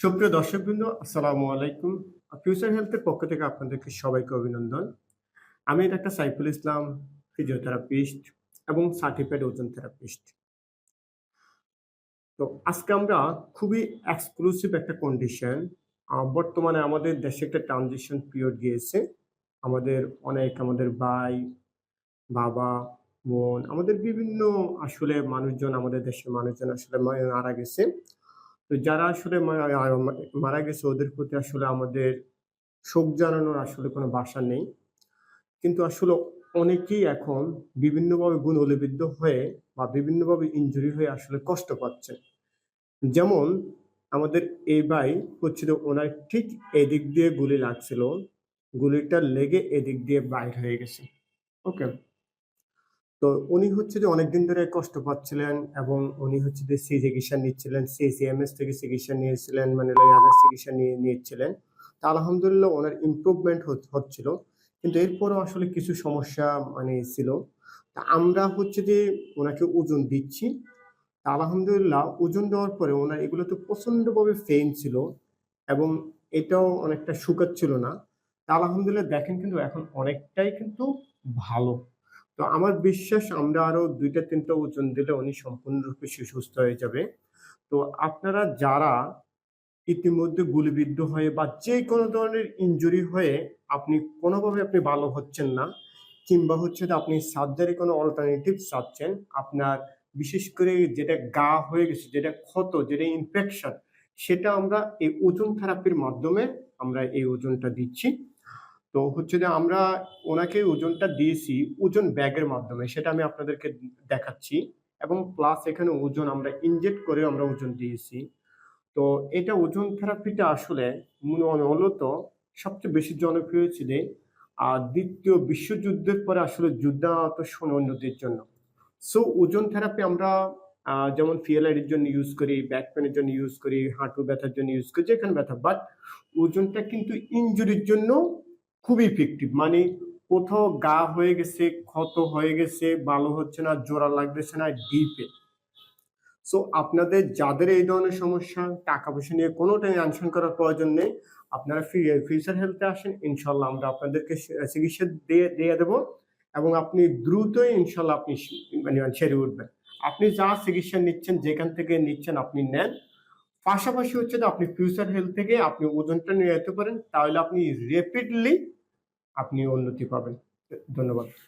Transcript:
সুপ্রিয় দর্শকবৃন্দ, আসসালামু আলাইকুম। ফিউচার হেলথের পক্ষ থেকে আপনাদেরকে সবাইকে অভিনন্দন। আমি ডাক্তার সাইফুল ইসলাম ফিজিওথেরাপিস্ট এবং সার্টিফাইড ওজন থেরাপিস্ট তো আজকে আমরা খুবই এক্সক্লুসিভ একটা কন্ডিশন বর্তমানে আমাদের দেশে একটা ট্রানজিশন পিরিয়ড গিয়েছে। আমাদের অনেক, আমাদের ভাই, বাবা, বোন, আমাদের বিভিন্ন আসলে মানুষজন, আমাদের দেশের মানুষজন আসলে মারা গেছে। তো যারা আসলে মারা গেছে ওদের প্রতি আসলে আমাদের শোক জানানোর আসলে কোনো ভাষা নেই। কিন্তু আসলে অনেকেই এখন বিভিন্নভাবে গুণ গুণলিবিদ্ধ হয়ে বা বিভিন্নভাবে ইনজুরি হয়ে আসলে কষ্ট পাচ্ছে। যেমন আমাদের এই ভাই হচ্ছে যে ওনার ঠিক এদিক দিয়ে গুলি লাগছিল, গুলিটা লেগে এদিক দিয়ে বাইর হয়ে গেছে। ওকে তো উনি হচ্ছে যে অনেকদিন ধরে কষ্ট পাচ্ছিলেন এবং উনি হচ্ছে যে সি চিকিৎসা নিচ্ছিলেন, সিসিএমএস থেকে চিকিৎসা নিয়েছিলেন মানে আদার চিকিৎসা নিয়ে, নিয়েছিলেন। তা আলহামদুলিল্লাহ ওনার ইমপ্রুভমেন্ট হচ্ছিল। কিন্তু এরপরও আসলে কিছু সমস্যা মানে ছিল। তা আমরা হচ্ছে যে ওনাকে ওজন দিচ্ছি। তা আলহামদুলিল্লাহ ওজন দেওয়ার পরে ওনার এগুলো তো প্রচন্ডভাবে ফেইন ছিল এবং এটাও অনেকটা শুকাচ্ছিল না। তা আলহামদুলিল্লাহ দেখেন কিন্তু এখন অনেকটাই কিন্তু ভালো। তো আমার বিশ্বাস আমরা আরও দুইটা তিনটা ওজন দিলে উনি সম্পূর্ণরূপে সুস্থ হয়ে যাবে। তো আপনারা যারা ইতিমধ্যে গুলিবিদ্ধ হয়ে বা যে কোনো ধরনের ইনজুরি হয়ে আপনি কোনোভাবে আপনি ভালো হচ্ছেন না, কিংবা হচ্ছে আপনি সার্জারি কোনো অল্টারনেটিভ চাচ্ছেন, আপনার বিশেষ করে যেটা গা হয়ে গেছে, যেটা ক্ষত, যেটা ইনফেকশন সেটা আমরা এই ওজন থেরাপির মাধ্যমে আমরা এই ওজনটা দিচ্ছি। তো হচ্ছে যে আমরা ওনাকে ওজনটা দিয়েছি ওজন ব্যাগের মাধ্যমে, সেটা আমি আপনাদেরকে দেখাচ্ছি। এবং প্লাস এখানে ওজন আমরা ইনজেক্ট করে আমরা ওজন দিয়েছি। তো এটা ওজন থেরাপিটা আসলে মূল- মূলত সবচেয়ে বেশি জনপ্রিয় ছিল আর দ্বিতীয় বিশ্বযুদ্ধের পরে আসলে যুদ্ধাহত সৈন্যদের জন্য। সো ওজন থেরাপি আমরা যেমন ফিএলআইডির জন্য ইউজ করি ব্যাক পেনের জন্য ইউজ করি, হাঁটু ব্যথার জন্য ইউজ করি, যেখানে ব্যথা। বাট ওজনটা কিন্তু ইনজুরির জন্য খুবই ইফেক্টিভ মানে কোথাও গা হয়ে গেছে, ক্ষত হয়ে গেছে, ভালো হচ্ছে না জোড়া লাগতেছে না ডিপে সো আপনাদের যাদের এই ধরনের সমস্যা টাকা পয়সা নিয়ে কোনোটাই টেনশন করার প্রয়োজন নেই, আপনারা ফিউচার হেলথে আসেন ইনশাল্লাহ আমরা আপনাদেরকে চিকিৎসা দিয়ে দিয়ে দেবো এবং আপনি দ্রুতই ইনশাল্লাহ আপনি মানে সেরে উঠবেন। আপনি যা চিকিৎসা নিচ্ছেন, যেখান থেকে নিচ্ছেন, আপনি নেন। পাশাপাশি হচ্ছে যে আপনি ফিউচার হেলথ থেকে আপনি ওজনটা নিয়ে যেতে পারেন, তাহলে আপনি রেপিডলি আপনি উন্নতি পাবেন। ধন্যবাদ।